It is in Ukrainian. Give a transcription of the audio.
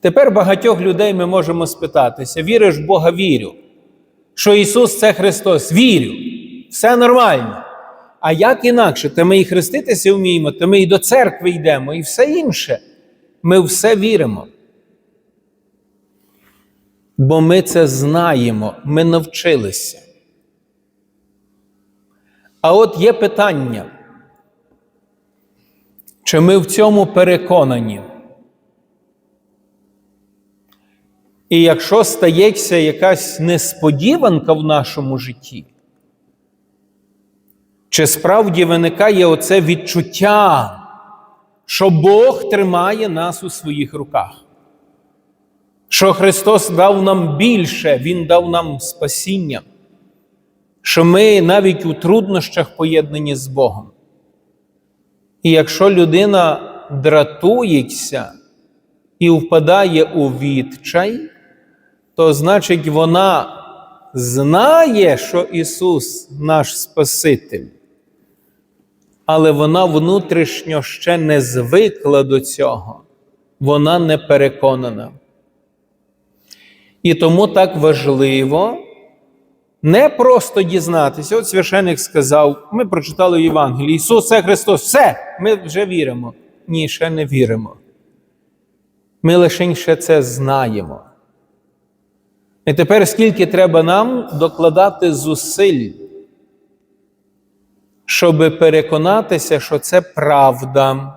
Тепер багатьох людей ми можемо спитатися: віриш в Бога, вірю. Що Ісус це Христос, вірю. Все нормально. А як інакше? Та ми і хреститися вміємо, та ми і до церкви йдемо, і все інше. Ми все віримо. Бо ми це знаємо, ми навчилися. А от є питання, чи ми в цьому переконані? І якщо стається якась несподіванка в нашому житті, чи справді виникає оце відчуття, що Бог тримає нас у своїх руках? Що Христос дав нам більше, Він дав нам спасіння, що ми навіть у труднощах поєднані з Богом. І якщо людина дратується і впадає у відчай, то значить вона знає, що Ісус наш Спаситель, але вона внутрішньо ще не звикла до цього, вона не переконана. І тому так важливо не просто дізнатися. От священик сказав, ми прочитали в Євангелії, Ісус це Христос, все, ми вже віримо. Ні, ще не віримо. Ми лише ще це знаємо. І тепер скільки треба нам докладати зусиль, щоб переконатися, що це правда.